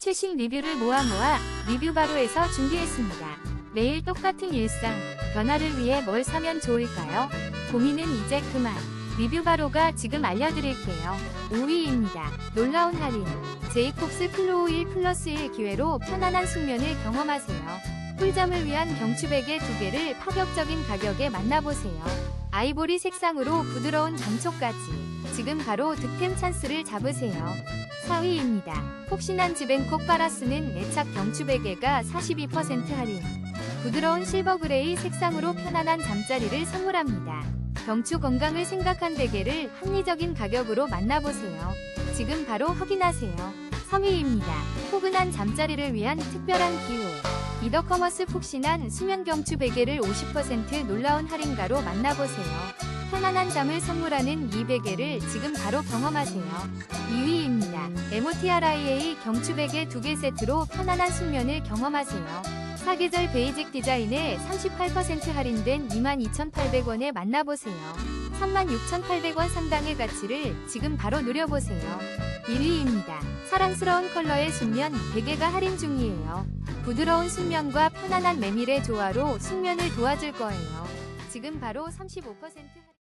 최신 리뷰를 모아 모아 리뷰 바로에서 준비했습니다. 매일 똑같은 일상, 변화를 위해 뭘 사면 좋을까요? 고민은 이제 그만. 리뷰 바로가 지금 알려드릴게요. 5위입니다. 놀라운 할인. 제이콥스 플로우 1 플러스 1 기회로 편안한 숙면을 경험하세요. 꿀잠을 위한 경추베개 두 개를 파격적인 가격에 만나보세요. 아이보리 색상으로 부드러운 감촉까지. 지금 바로 득템 찬스를 잡으세요. 4위입니다. 폭신한 지벤콕 파라스는 애착 경추 베개가 42% 할인. 부드러운 실버 그레이 색상으로 편안한 잠자리를 선물합니다. 경추 건강을 생각한 베개를 합리적인 가격으로 만나보세요. 지금 바로 확인하세요. 3위입니다. 포근한 잠자리를 위한 특별한 기회. 이더커머스 폭신한 수면 경추 베개를 50% 놀라운 할인가로 만나보세요. 편안한 잠을 선물하는 이 베개를 지금 바로 경험하세요. 2위입니다. MOTRIA 경추 베개 2개 세트로 편안한 숙면을 경험하세요. 사계절 베이직 디자인에 38% 할인된 22,800원에 만나보세요. 36,800원 상당의 가치를 지금 바로 누려보세요. 1위입니다. 사랑스러운 컬러의 숙면 베개가 할인 중이에요. 부드러운 숙면과 편안한 메밀의 조화로 숙면을 도와줄 거예요. 지금 바로 35% 할인.